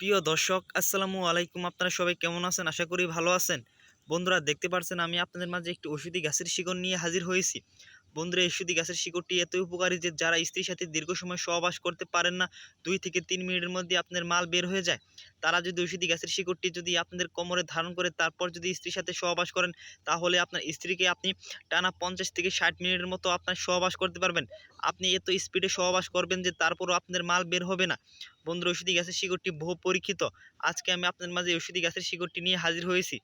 প্রিয় দর্শক, আসসালামু আলাইকুম। আপনারা সবাই কেমন আছেন? আশা করি ভালো আছেন। বন্ধুরা, দেখতে পাচ্ছেন আমি আপনাদের মাঝে একটি ওষুধি গাছের শিকড় নিয়ে হাজির হয়েছি। বন্ধুরা ওষুধি গাছের শিকড়টি এতই উপকারী যে যারা স্ত্রীর সাথে দীর্ঘ সময় সহবাস করতে পারেন না, দুই থেকে তিন মিনিটের মধ্যে আপনার মাল বের হয়ে যায়। তারা যদি ওষুধি গাছের শিকড়টি যদি আপনাদের কোমরে ধারণ করে তারপর যদি স্ত্রীর সাথে সহবাস করেন, তাহলে আপনার স্ত্রীকে আপনি টানা পঞ্চাশ থেকে ষাট মিনিটের মতো আপনার সহবাস করতে পারবেন। আপনি এত স্পিডে সহবাস করবেন যে তারপরও আপনার মাল বের হবে না। বন্ধুরা ওষুধি গাছের শিকড়টি বহু পরীক্ষিত। আজকে আমি আপনার মাঝে ওষুধি গাছের শিকড়টি নিয়ে হাজির হয়েছি।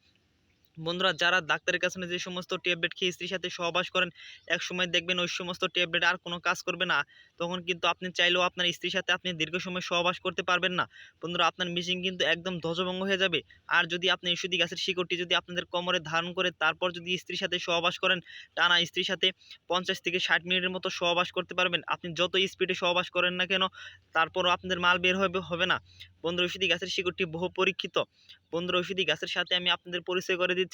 বন্ধুরা, যারা ডাক্তারের কাছে যে সমস্ত ট্যাবলেট খেয়ে স্ত্রীর সাথে সহবাস করেন এক সময় দেখবেন ওই সমস্ত ট্যাবলেট আর কোনো কাজ করবে না। তখন কিন্তু আপনি চাইলেও আপনার স্ত্রীর সাথে আপনি দীর্ঘ সময় সহবাস করতে পারবেন না। বন্ধুরা, আপনার মিশিং কিন্তু একদম ধ্বজভঙ্গ হয়ে যাবে। আর যদি আপনি ওষুধি গাছের শিকড়টি যদি আপনাদের কোমরে ধারণ করে তারপর যদি স্ত্রীর সাথে সহবাস করেন, টানা স্ত্রীর সাথে পঞ্চাশ থেকে ষাট মিনিটের মতো সহবাস করতে পারবেন। আপনি যত স্পিডে সহবাস করেন না কেন, তারপরও আপনাদের মাল বের হবে হবে না। বন্ধুরা, ওষুধি গাছের শিকড়টি বহু পরীক্ষিত। বন্ধুরা, ওষুধি গাছের সাথে আমি আপনাদের পরিচয় করে দিচ্ছি।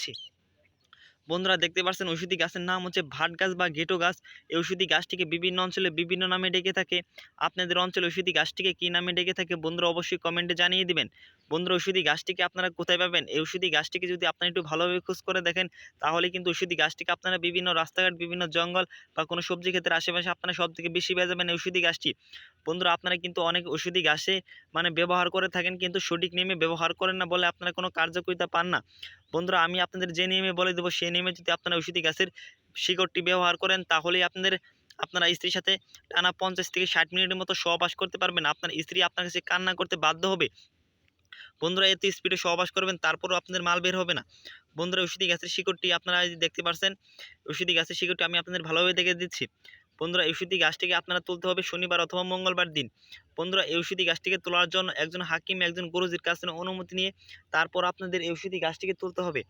বন্ধুরা দেখতে পাচ্ছেন ঔষধি গাছের নাম হচ্ছে ভাট গাছ বা গেটো গাছ। এই ঔষধি গাছটিকে বিভিন্ন অঞ্চলে বিভিন্ন নামে ডেকে থাকে। আপনাদের অঞ্চলে ঔষধি গাছটিকে কী নামে ডেকে থাকে বন্ধুরা অবশ্যই কমেন্টে জানিয়ে দিবেন। বন্ধুরা, ঔষধি গাছটিকে আপনারা কোথায় পাবেন? এই ঔষধি গাছটিকে যদি আপনারা একটু ভালোভাবে খোঁজ করে দেখেন, তাহলে কিন্তু ঔষধি গাছটিকে আপনারা বিভিন্ন রাস্তাঘাট, বিভিন্ন জঙ্গল বা কোনো সবজি ক্ষেত্রে আশেপাশে আপনারা সব থেকে বেশি পেয়ে যাবেন এই ঔষধি গাছটি। বন্ধুরা, আপনারা কিন্তু অনেক ওষুধি গাছে মানে ব্যবহার করে থাকেন, কিন্তু সঠিক নিয়মে ব্যবহার করেন না বলে আপনারা কোনো কার্যকরিতা পান না। বন্ধুরা, আমি আপনাদের যে নিয়মে বলে দেবো, সেই নিয়মে যদি আপনারা ওষুধি গাছের শিকড়টি ব্যবহার করেন, তাহলেই আপনাদের, আপনারা স্ত্রীর সাথে টানা পঞ্চাশ থেকে ষাট মিনিটের মতো সহবাস করতে পারবেন। আপনার স্ত্রী আপনার কাছে কান্না করতে বাধ্য হবে। বন্ধুরা, এত স্পিডে সহবাস করবেন, তারপরও আপনাদের মাল বের হবে না। বন্ধুরা, ওষুধি গাছের শিকড়টি আপনারা দেখতে পাচ্ছেন ওষুধি গাছের শিকড়টি আমি আপনাদের ভালোভাবে দেখে দিচ্ছি। বন্ধুরা ঔষধি গাছটিকে আপনারা তুলতে হবে শনিবার অথবা মঙ্গলবার দিন। বন্ধুরা ওষুধি গাছটিকে তোলার জন্য একজন হাকিম, একজন গুরুজির কাছ থেকে অনুমতি নিয়ে তারপর আপনাদের ওষুধি গাছটিকে তুলতে হবে।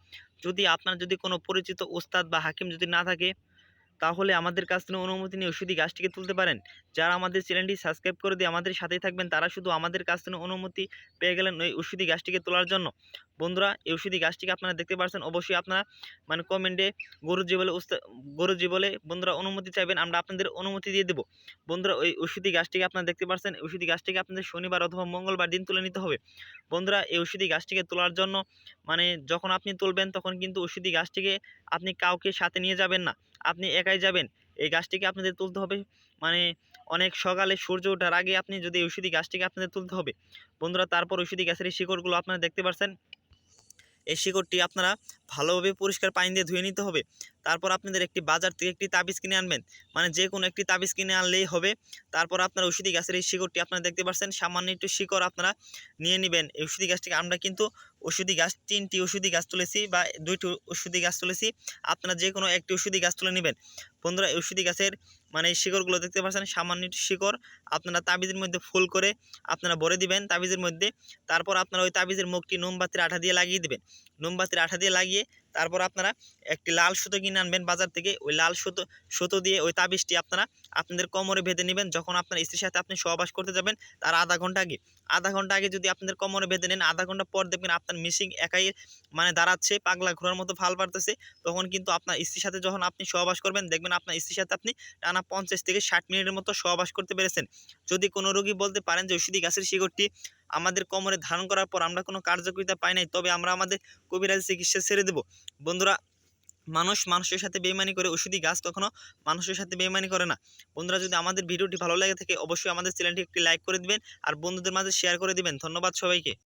যদি আপনার যদি কোনো পরিচিত ওস্তাদ বা হাকিম যদি না থাকে তাহলে আমাদের কাছ থেকে অনুমতি নিয়ে ওষুধি গাছটিকে তুলতে পারেন। যারা আমাদের চ্যানেলটি সাবস্ক্রাইব করে দিয়ে আমাদের সাথেই থাকবেন, তারা শুধু আমাদের কাছ থেকে অনুমতি পেয়ে গেলেন ওই ওষুধি গাছটিকে তোলার জন্য। বন্ধুরা, এই ওষুধি গাছটিকে আপনারা দেখতে পাচ্ছেন অবশ্যই আপনারা মানে কমেন্টে গরুজি বলে গরুজি বলে বন্ধুরা অনুমতি চাইবেন, আমরা আপনাদের অনুমতি দিয়ে দেবো। বন্ধুরা, ওই ওষুধি গাছটিকে আপনারা দেখতে পাচ্ছেন ওষুধি গাছটিকে আপনাদের শনিবার অথবা মঙ্গলবার দিন তুলে নিতে হবে। বন্ধুরা, এই ওষুধি গাছটিকে তোলার জন্য মানে যখন আপনি তুলবেন, তখন কিন্তু ওষুধি গাছটিকে আপনি কাউকে সাথে নিয়ে যাবেন না। আপনি একাই যাবেন। এই গাছটিকে আপনাদের তুলতে হবে। মানে অনেক সকালে সূর্য ওঠার আগে আপনি যদি ঔষধি গাছটিকে আপনাদের তুলতে হবে, বন্ধুরা তারপর ওষুধি গাছের এই শিকড়গুলো আপনারা দেখতে পাচ্ছেন এই শিকড়টি আপনারা ভালোভাবে পরিষ্কার পানি দিয়ে ধুয়ে নিতে হবে। তারপর আপনাদের একটি বাজার থেকে একটি তাবিজ কিনে আনবেন। মানে যে কোনো একটি তাবিজ কিনে আনলেই হবে। তারপর আপনার ঔষধি গাছের এই শিকড়টি আপনারা দেখতে পাচ্ছেন সামান্য একটু শিকড় আপনারা নিয়ে নেবেন। ঔষধি গাছটিকে আমরা কিন্তু ওষুধি গাছ তিনটি ওষুধি গাছ তুলেছি বা দুইটি ওষুধি গাছ তুলেছি। আপনারা যে কোনো একটি ওষুধি গাছ তুলে নেবেন। বন্ধুরা ওষুধি গাছের মানে শিকড়গুলো দেখতে পাচ্ছেন, সামান্য শিকড়। আপনারা তাবিজের মধ্যে ফুল করে আপনারা ভরে দিবেন তাবিজের মধ্যে। তারপর আপনারা ওই তাবিজের মুখটি নোমবাতির আঠা দিয়ে লাগিয়ে দেবেন। নোমবাতির আঠা দিয়ে লাগিয়ে তারপর আপনারা একটি লাল সুতো কিনে আনবেন বাজার থেকে। ওই লাল সুতো সুতো দিয়ে ওই তাবিজটি আপনারা আপনাদের কোমরে বেঁধে নেবেন। যখন আপনার স্ত্রীর সাথে আপনি সহবাস করতে যাবেন, তার আধা ঘণ্টা আগে। আধা ঘণ্টা আগে যদি আপনাদের কোমরে বেঁধে নেন, আধা ঘণ্টা পর দেখবেন আপনার মিসিং একাই মানে দাঁড়াচ্ছে, পাগলা ঘোরার মতো ফাল পারতেছে। তখন কিন্তু আপনার স্ত্রীর সাথে যখন আপনি সহবাস করবেন, দেখবেন আপনার স্ত্রীর সাথে আপনি টানা পঞ্চাশ থেকে ষাট মিনিটের মতো সহবাস করতে পেরেছেন। যদি কোনো রোগী বলতে পারেন যে ওষুধি গাছের শিকড়টি আমাদের কোমরে ধারণ করার পর আমরা কোনো কার্যকরিতা পাই নাই, তবে আমরা আমাদের কবিরাজ চিকিৎসা ছেড়ে দেবো। বন্ধুরা, মানুষ মানুষের সাথে বেইমানি করে ওষুধি গাছ কখনো মানুষের সাথে বেইমানি করে না। বন্ধুরা, যদি আমাদের ভিডিওটি ভালো লাগে থাকে, অবশ্যই আমাদের চ্যানেলটি একটি লাইক করে দিবেন আর বন্ধুদের মাঝে শেয়ার করে দিবেন। ধন্যবাদ সবাইকে।